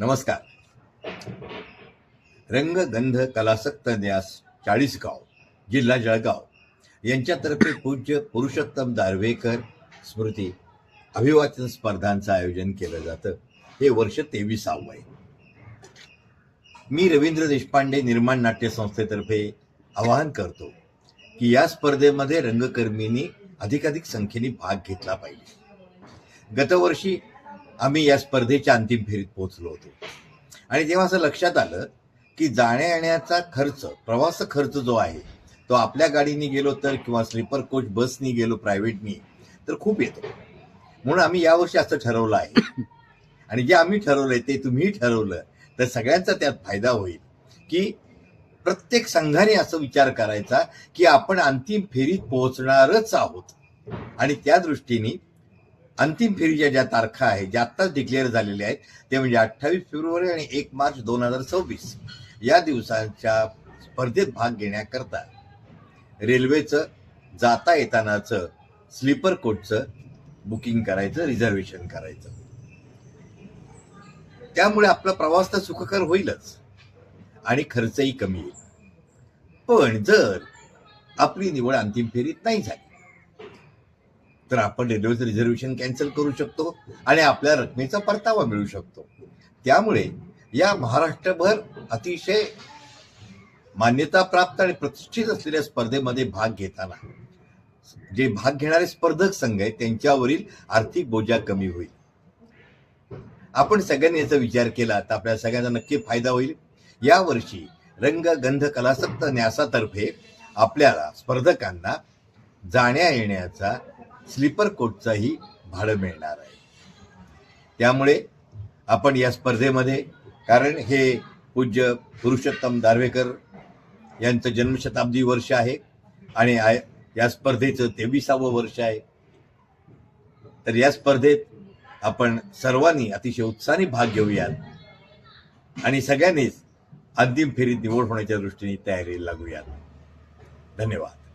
नमस्कार. रंगगंध कलासक्त न्यास चाळीसगाव जिल्हा जळगाव यांच्यातर्फे पूज्य पुरुषोत्तम दार्वेकर स्मृती अभिवाचन स्पर्धांचं आयोजन केलं जातं. हे वर्ष तेविसावं आहे. मी रवींद्र देशपांडे निर्माण नाट्य संस्थेतर्फे आवाहन करतो की या स्पर्धेमध्ये रंगकर्मींनी अधिकाधिक संख्येने भाग घेतला पाहिजे. गतवर्षी आम्ही या स्पर्धेच्या अंतिम फेरीत पोहोचलो होतो. आणि तेव्हा असं लक्षात आलं की जाण्या येण्याचा खर्च प्रवास खर्च जो आहे तो आपल्या गाडीने गेलो तर किंवा स्लीपर कोच बसनी गेलो प्रायव्हेटनी तर खूप येतो. म्हणून आम्ही यावर्षी असं ठरवलं आहे. आणि जे आम्ही ठरवलंय ते तुम्ही ठरवलं तर सगळ्यांचा त्यात फायदा होईल की प्रत्येक संघाने असं विचार करायचा की आपण अंतिम फेरीत पोहोचणारच आहोत. आणि त्या दृष्टीने अंतिम फेरीच्या ज्या तारखा आहेत ज्या आत्ताच डिक्लेअर झालेल्या आहेत ते म्हणजे अठ्ठावीस फेब्रुवारी आणि एक मार्च दोन हजार सव्वीस. या दिवसांच्या स्पर्धेत भाग घेण्याकरता रेल्वेचं जाता येतानाचं स्लीपर कोचचं बुकिंग करायचं रिझर्वेशन करायचं. त्यामुळे आपला प्रवास तर सुखकर होईलच आणि खर्चही कमी येईल. पण जर आपली निवड अंतिम फेरीत नाही झाली तर आपण रेल्वेचं रिझर्वेशन कॅन्सल करू शकतो आणि आपल्या रकमेचा परतावा मिळू शकतो. त्यामुळे या महाराष्ट्रभर अतिशय मान्यता प्राप्त आणि प्रतिष्ठित असलेल्या स्पर्धेमध्ये भाग घेताना जे भाग घेणारे स्पर्धक संघ आहेत त्यांच्यावरील आर्थिक बोजा कमी होईल. आपण सगळ्यांनी याचा विचार केला तर आपल्या सगळ्यांचा नक्की फायदा होईल. यावर्षी रंग गंध कलासक्त न्यासातर्फे आपल्याला स्पर्धकांना जाण्या येण्याचा स्लीपर कोचचाही भाडं मिळणार आहे. त्यामुळे आपण या स्पर्धेमध्ये कारण हे पूज्य पुरुषोत्तम दार्वेकर यांचं जन्मशताब्दी वर्ष आहे आणि आय- या स्पर्धेचं तेविसावं वर्ष आहे. तर या स्पर्धेत आपण सर्वांनी अतिशय उत्साहाने भाग घेऊयात आणि सगळ्यांनीच अंतिम फेरीत निवड होण्याच्या दृष्टीने तयारीला लागूयात. धन्यवाद.